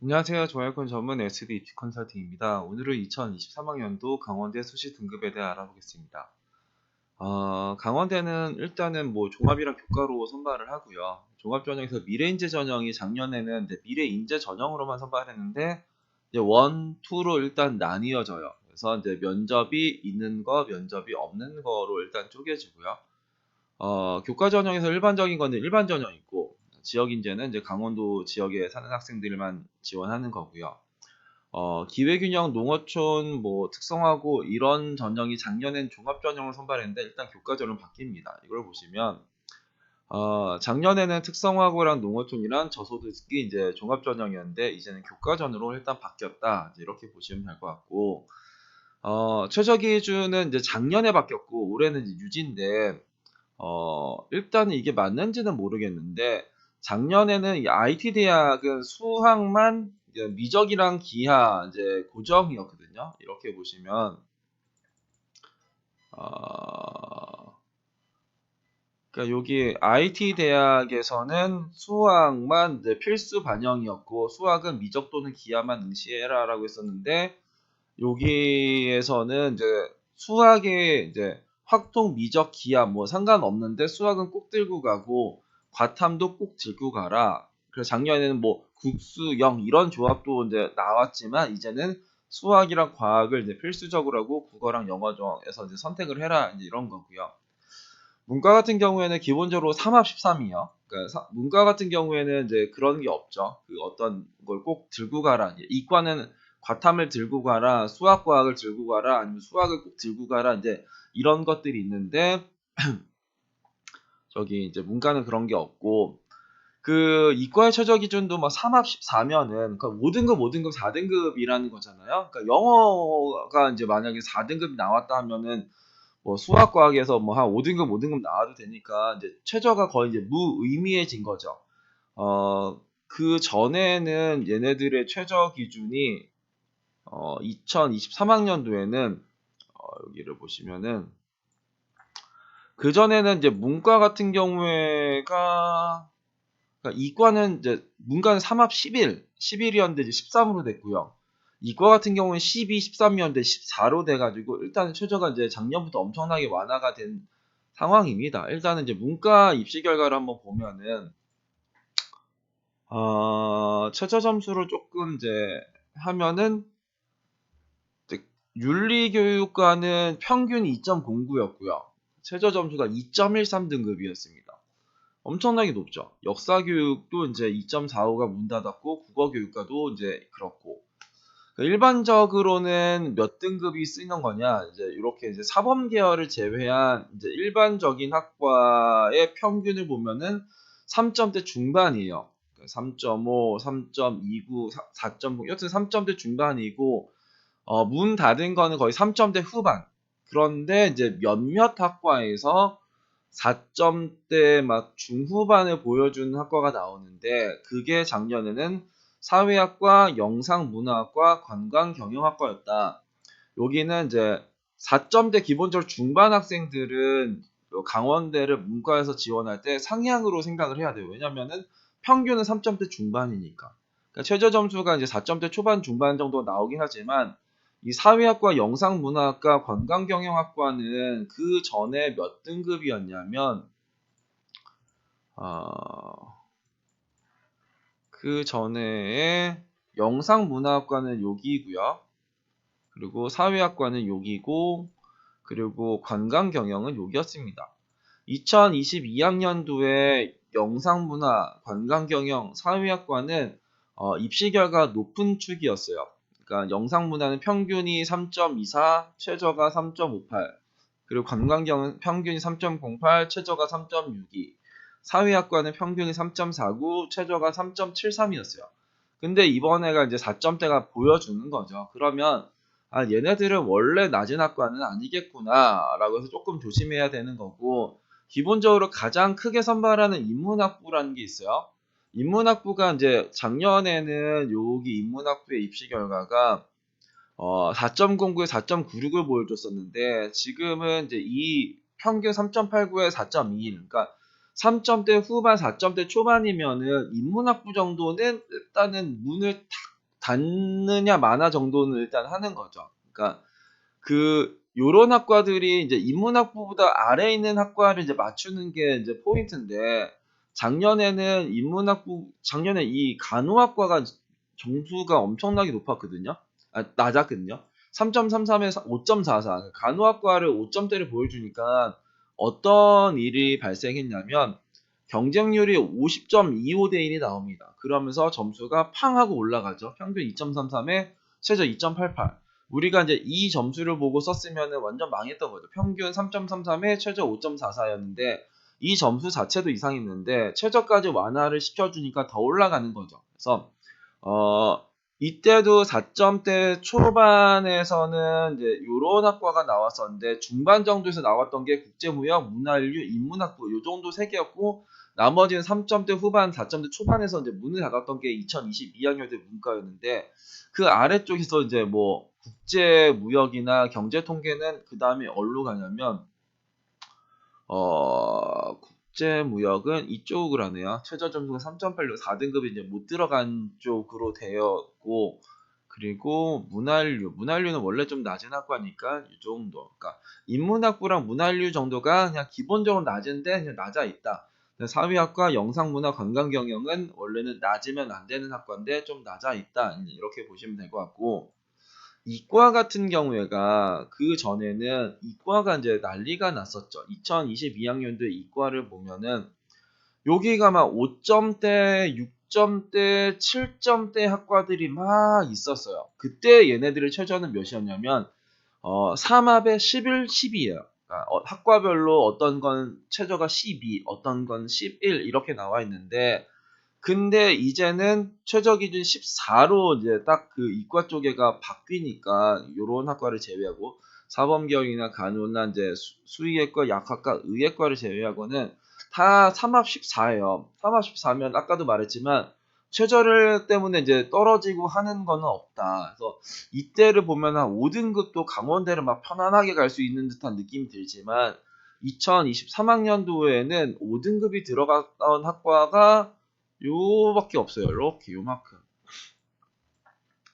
안녕하세요. 좋아요권 전문 SD 입시 컨설팅입니다. 오늘은 2023학년도 강원대 수시 등급에 대해 알아보겠습니다. 어, 강원대는 일단은 뭐 종합이랑 교과로 선발을 하고요. 종합 전형에서 미래인재 전형이 작년에는 미래인재 전형으로만 선발했는데 이제 원, 투로 일단 나뉘어져요. 그래서 이제 면접이 있는 거, 면접이 없는 거로 일단 쪼개지고요. 어, 교과 전형에서 일반적인 거는 일반 전형 있고 지역 인재는 이제 강원도 지역에 사는 학생들만 지원하는 거고요. 어, 기회균형 농어촌 뭐 특성화고 이런 전형이 작년엔 종합 전형을 선발했는데 일단 교과 전형 바뀝니다. 이걸 보시면 어, 작년에는 특성화고랑 농어촌이랑 저소득이 이제 종합 전형이었는데 이제는 교과 전으로 일단 바뀌었다. 이렇게 보시면 될 것 같고 어, 최저 기준은 이제 작년에 바뀌었고 올해는 유지인데 어, 일단은 이게 맞는지는 모르겠는데 작년에는 이 IT 대학은 수학만 미적이랑 기하 이제 고정이었거든요. 이렇게 보시면 어, 그러니까 여기 IT 대학에서는 수학만 이제 필수 반영이었고 수학은 미적 또는 기하만 응시해라라고 했었는데 여기에서는 이제 수학에 이제 확통, 미적, 기하 뭐 상관없는데 수학은 꼭 들고 가고 과탐도 꼭 들고 가라. 그래서 작년에는 뭐 국수, 영 이런 조합도 이제 나왔지만 이제는 수학이랑 과학을 이제 필수적으로 하고 국어랑 영어 중에서 이제 선택을 해라 이제 이런 거고요. 문과 같은 경우에는 기본적으로 3합 13이요. 그러니까 사- 문과 같은 경우에는 이제 그런 게 없죠. 그 어떤 걸 꼭 들고 가라. 이과는 과탐을 들고 가라, 수학 과학을 들고 가라, 아니면 수학을 꼭 들고 가라. 이제 이런 것들이 있는데 저기 이제 문과는 그런 게 없고 그 이과의 최저 기준도 막 3합 14면은 그러니까 5등급, 5등급, 4등급이라는 거잖아요. 그러니까 영어가 이제 만약에 4등급이 나왔다 하면은 뭐 수학 과학에서 뭐 한 5등급, 5등급 나와도 되니까 이제 최저가 거의 이제 무의미해진 거죠. 어, 그 전에는 얘네들의 최저 기준이 어, 2023학년도에는 어, 여기를 보시면은 그 전에는 이제 문과 같은 경우에가 그러니까 이과는 이제 문과는 3합 11, 11이었는데 이제 13으로 됐고요. 이과 같은 경우는 12, 13이었는데 14로 돼가지고 일단은 최저가 이제 작년부터 엄청나게 완화가 된 상황입니다. 일단은 이제 문과 입시 결과를 한번 보면은 어, 최저 점수를 조금 이제 하면은 윤리교육과는 평균 2.09였고요. 최저 점수가 2.13 등급이었습니다. 엄청나게 높죠. 역사 교육도 이제 2.45가 문 닫았고 국어 교육과도 이제 그렇고 그러니까 일반적으로는 몇 등급이 쓰이는 거냐 이제 이렇게 이제 사범 계열을 제외한 이제 일반적인 학과의 평균을 보면은 3점대 중반이에요. 3.5, 3.29, 4.0 여튼 3점대 중반이고 어, 문 닫은 거는 거의 3점대 후반. 그런데 이제 몇몇 학과에서 4점대 막 중후반을 보여주는 학과가 나오는데 그게 작년에는 사회학과, 영상문화학과, 관광경영학과였다. 여기는 이제 4점대 기본적으로 중반 학생들은 강원대를 문과에서 지원할 때 상향으로 생각을 해야 돼요. 왜냐면은 평균은 3점대 중반이니까. 그러니까 최저 점수가 이제 4점대 초반 중반 정도 나오긴 하지만 이 사회학과, 영상문화학과, 관광경영학과는 그 전에 몇 등급이었냐면 어, 그 전에 영상문화학과는 여기고요. 그리고 사회학과는 여기고 그리고 관광경영은 여기였습니다. 2022학년도에 영상문화, 관광경영, 사회학과는 어, 입시 결과 높은 축이었어요. 그러니까 영상 문화는 평균이 3.24, 최저가 3.58, 그리고 관광경은 평균이 3.08, 최저가 3.62, 사회학과는 평균이 3.49, 최저가 3.73이었어요. 근데 이번에가 이제 4점대가 보여주는 거죠. 그러면 아 얘네들은 원래 낮은 학과는 아니겠구나라고 해서 조금 조심해야 되는 거고 기본적으로 가장 크게 선발하는 인문학부라는 게 있어요. 인문학부가 이제 작년에는 여기 인문학부의 입시 결과가 어 4.09에 4.96을 보여줬었는데 지금은 이제 이 평균 3.89에 4.21 그러니까 3점대 후반 4점대 초반이면은 인문학부 정도는 일단은 문을 탁 닿느냐 마나 정도는 일단 하는 거죠. 그러니까 그 요런 학과들이 이제 인문학부보다 아래에 있는 학과를 이제 맞추는 게 이제 포인트인데 작년에는 인문학부 작년에 이 간호학과가 점수가 엄청나게 높았거든요. 아, 낮았거든요. 3.33에서 5.44. 간호학과를 5점대를 보여주니까 어떤 일이 발생했냐면 경쟁률이 50.25대 1이 나옵니다. 그러면서 점수가 팡 하고 올라가죠. 평균 2.33에 최저 2.88. 우리가 이제 이 점수를 보고 썼으면 완전 망했던 거죠. 평균 3.33에 최저 5.44였는데 이 점수 자체도 이상했는데 최저까지 완화를 시켜주니까 더 올라가는 거죠. 그래서 어 이때도 4점대 초반에서는 이제 요런 학과가 나왔었는데 중반 정도에서 나왔던 게 국제무역, 문화인류, 인문학부 요 정도 세 개였고 나머지는 3점대 후반, 4점대 초반에서 이제 문을 닫았던 게 2022학년 때 문과였는데 그 아래쪽에서 이제 뭐 국제무역이나 경제통계는 그 다음에 어디로 가냐면 어 국제 무역은 이쪽으로 하네요. 최저 점수가 3.86 4등급이 이제 못 들어간 쪽으로 되었고 그리고 문화인류 문화인류는 원래 좀 낮은 학과니까 이 정도. 그러니까 인문학부랑 문화인류 정도가 그냥 기본적으로 낮은데 그냥 낮아 있다. 사회학과 영상문화 관광경영은 원래는 낮으면 안 되는 학과인데 좀 낮아 있다. 이렇게 보시면 될 것 같고 이과 같은 경우에가 그 전에는 이과가 이제 난리가 났었죠. 2022학년도에 이과를 보면은 여기가 막 5점대, 6점대, 7점대 학과들이 막 있었어요. 그때 얘네들의 최저는 몇이었냐면 어, 3합에 11, 10이에요. 그러니까 어, 학과별로 어떤 건 최저가 12, 어떤 건 11 이렇게 나와 있는데 근데 이제는 최저 기준 14로 이제 딱 그 이과 쪽에가 바뀌니까 요런 학과를 제외하고 사범경이나 간호나 이제 수의학과, 약학과, 의학과를 제외하고는 다 3합 14예요. 3합 14면 아까도 말했지만 최저를 때문에 이제 떨어지고 하는 거는 없다. 그래서 이때를 보면 한 5등급도 강원대를 막 편안하게 갈 수 있는 듯한 느낌이 들지만 2023학년도에는 5등급이 들어갔던 학과가 요밖에 없어요. 이렇게 요만큼.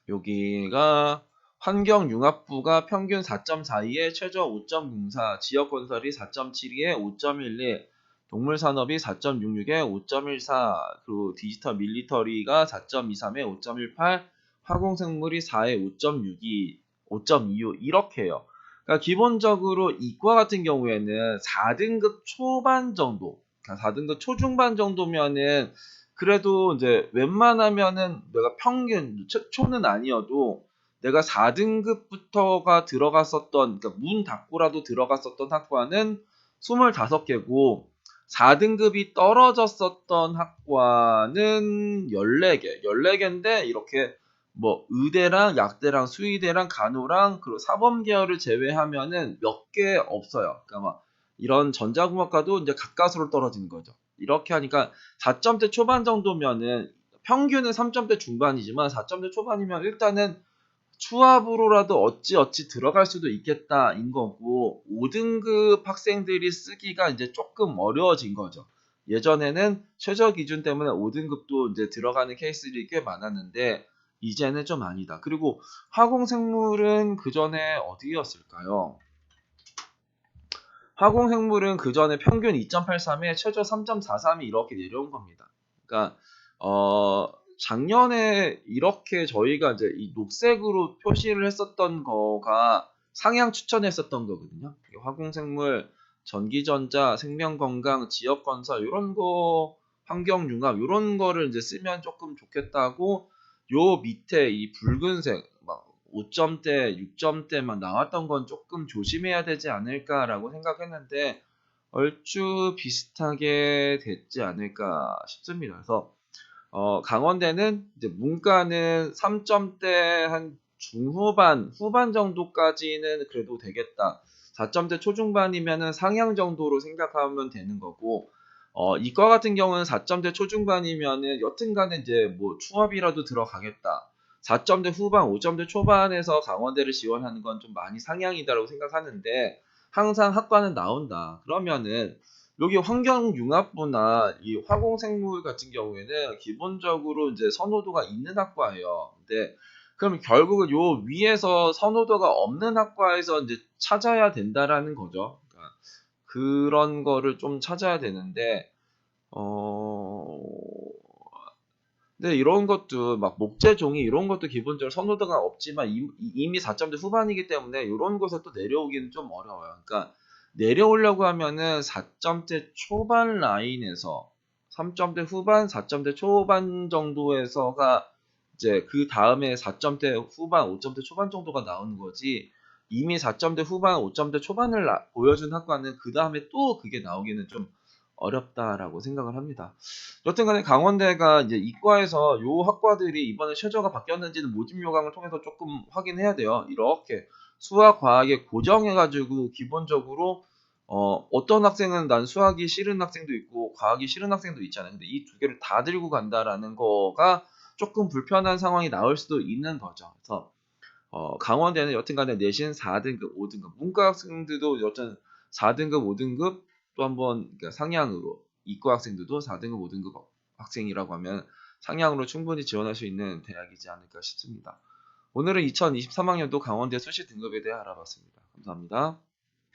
여기가 환경융합부가 평균 4.42에 최저 5.04, 지역건설이 4.72에 5.12, 동물산업이 4.66에 5.14, 그리고 디지털 밀리터리가 4.23에 5.18, 화공생물이 4에 5.62, 5.25 이렇게 해요. 그러니까 기본적으로 이과 같은 경우에는 4등급 초반 정도, 4등급 그러니까 초중반 정도면은 그래도 이제 웬만하면은 내가 평균 초는 아니어도 내가 4등급부터가 들어갔었던 그러니까 문 닫고라도 들어갔었던 학과는 25개고 4등급이 떨어졌었던 학과는 14개, 14개인데 이렇게 뭐 의대랑 약대랑 수의대랑 간호랑 그리고 사범 계열을 제외하면은 몇 개 없어요. 그러니까 막 이런 전자공학과도 이제 가까스로 떨어지는 거죠. 이렇게 하니까 4점대 초반 정도면은 평균은 3점대 중반이지만 4점대 초반이면 일단은 추합으로라도 어찌 어찌 들어갈 수도 있겠다인 거고 5등급 학생들이 쓰기가 이제 조금 어려워진 거죠. 예전에는 최저 기준 때문에 5등급도 이제 들어가는 케이스들이 꽤 많았는데 이제는 좀 아니다. 그리고 화공생물은 그 전에 어디였을까요? 화공생물은 그 전에 평균 2.83에 최저 3.43이 이렇게 내려온 겁니다. 그러니까 어 작년에 이렇게 저희가 이제 이 녹색으로 표시를 했었던 거가 상향 추천했었던 거거든요. 화공생물, 전기전자, 생명건강, 지역건설 이런 거 환경융합 이런 거를 이제 쓰면 조금 좋겠다고 요 밑에 이 붉은색 막 5점대, 6점대만 나왔던 건 조금 조심해야 되지 않을까라고 생각했는데 얼추 비슷하게 됐지 않을까 싶습니다. 그래서 어, 강원대는 이제 문과는 3점대 한 중후반, 후반 정도까지는 그래도 되겠다. 4점대 초중반이면은 상향 정도로 생각하면 되는 거고, 어, 이과 같은 경우는 4점대 초중반이면은 여튼간에 이제 뭐 추합이라도 들어가겠다. 4점대 후반, 5점대 초반에서 강원대를 지원하는 건 좀 많이 상향이다라고 생각하는데, 항상 학과는 나온다. 그러면은 여기 환경융합부나 이 화공생물 같은 경우에는 기본적으로 이제 선호도가 있는 학과예요. 근데 그럼 결국은 요 위에서 선호도가 없는 학과에서 이제 찾아야 된다라는 거죠. 그러니까 그런 거를 좀 찾아야 되는데 어 근데 이런 것도 막 목재 종이 이런 것도 기본적으로 선호도가 없지만 이- 이미 4점대 후반이기 때문에 이런 곳에 또 내려오기는 좀 어려워요. 그러니까 내려오려고 하면은 4점대 초반 라인에서 3점대 후반, 4점대 초반 정도에서가 이제 그 다음에 4점대 후반, 5점대 초반 정도가 나오는 거지. 이미 4점대 후반, 5점대 초반을 나- 보여준 학과는 그 다음에 또 그게 나오기는 좀 어렵다라고 생각을 합니다. 여튼간에 강원대가 이제 이과에서 요 학과들이 이번에 최저가 바뀌었는지는 모집 요강을 통해서 조금 확인해야 돼요. 이렇게 수학, 과학에 고정해가지고 기본적으로 어, 어떤 학생은 난 수학이 싫은 학생도 있고 과학이 싫은 학생도 있잖아요. 근데 이 두 개를 다 들고 간다라는 거가 조금 불편한 상황이 나올 수도 있는 거죠. 그래서 어, 강원대는 여튼간에 내신 4등급, 5등급 문과 학생들도 여튼 4등급, 5등급 또 한번 그러니까 상향으로 이과 학생들도 4등급, 5등급 학생이라고 하면 상향으로 충분히 지원할 수 있는 대학이지 않을까 싶습니다. 오늘은 2023학년도 강원대 수시 등급에 대해 알아봤습니다. 감사합니다.